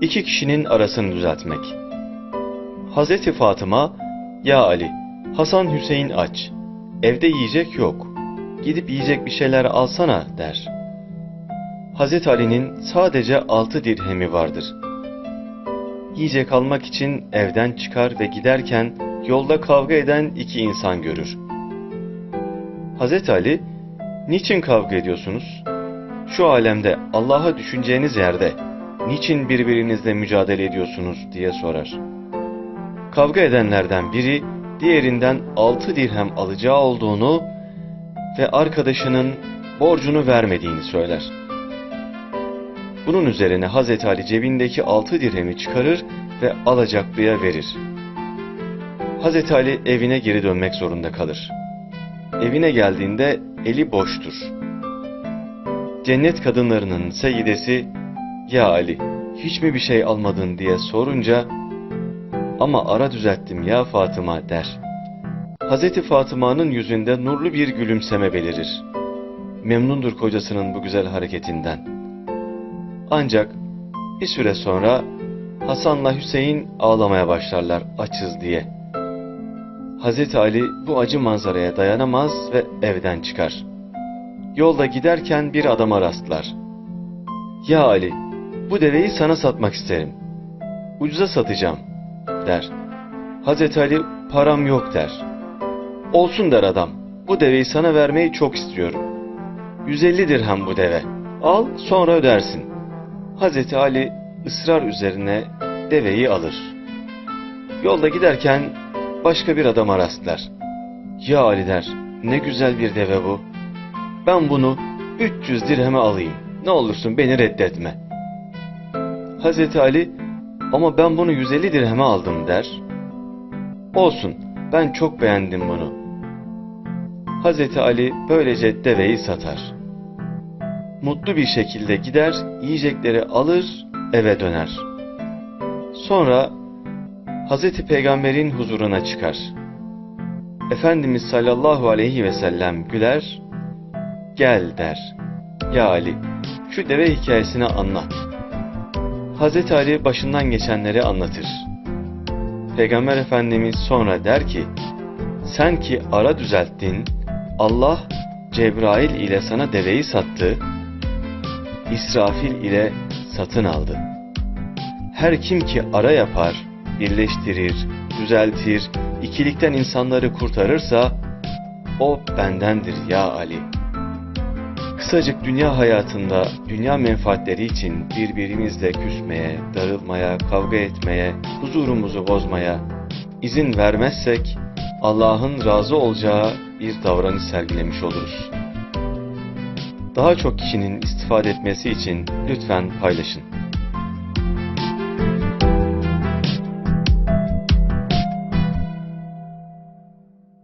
iki kişinin arasını düzeltmek. Hazreti Fatıma, ya Ali, Hasan Hüseyin aç, evde yiyecek yok, gidip yiyecek bir şeyler alsana der. Hazreti Ali'nin sadece altı dirhemi vardır. Yiyecek almak için evden çıkar ve giderken yolda kavga eden iki insan görür. Hazreti Ali, niçin kavga ediyorsunuz? Şu alemde Allah'a düşüneceğiniz yerde niçin birbirinizle mücadele ediyorsunuz diye sorar. Kavga edenlerden biri diğerinden altı dirhem alacağı olduğunu ve arkadaşının borcunu vermediğini söyler. Bunun üzerine Hazreti Ali cebindeki altı dirhemi çıkarır ve alacaklıya verir. Hazreti Ali evine geri dönmek zorunda kalır. Evine geldiğinde eli boştur. Cennet kadınlarının seyidesi, ya Ali hiç mi bir şey almadın diye sorunca, ama ara düzelttim ya Fatıma der. Hazreti Fatıma'nın yüzünde nurlu bir gülümseme belirir. Memnundur kocasının bu güzel hareketinden. Ancak bir süre sonra Hasan'la Hüseyin ağlamaya başlarlar açız diye. Hazreti Ali bu acı manzaraya dayanamaz ve evden çıkar. Yolda giderken bir adama rastlar. Ya Ali, bu deveyi sana satmak isterim. Ucuza satacağım, der. Hazreti Ali, param yok der. Olsun der adam, bu deveyi sana vermeyi çok istiyorum. 150 dirhem bu deve. Al, sonra ödersin. Hazreti Ali ısrar üzerine deveyi alır. Yolda giderken başka bir adama rastlar. Ya Ali der, ne güzel bir deve bu. Ben bunu 300 dirheme alayım. Ne olursun beni reddetme. Hazreti Ali, ama ben bunu 150 dirheme aldım der. Olsun, ben çok beğendim bunu. Hazreti Ali böylece deveyi satar. Mutlu bir şekilde gider, yiyecekleri alır, eve döner. Sonra Hazreti Peygamber'in huzuruna çıkar. Efendimiz sallallahu aleyhi ve sellem güler, gel der. Ya Ali, şu deve hikayesini anlat. Hazreti Ali başından geçenleri anlatır. Peygamber Efendimiz sonra der ki, sen ki ara düzelttin, Allah Cebrail ile sana deveyi sattı, İsrafil ile satın aldı. Her kim ki ara yapar, birleştirir, düzeltir, ikilikten insanları kurtarırsa, o bendendir ya Ali. Kısacık dünya hayatında dünya menfaatleri için birbirimizle küsmeye, darılmaya, kavga etmeye, huzurumuzu bozmaya izin vermezsek Allah'ın razı olacağı bir davranış sergilemiş oluruz. Daha çok kişinin istifade etmesi için lütfen paylaşın.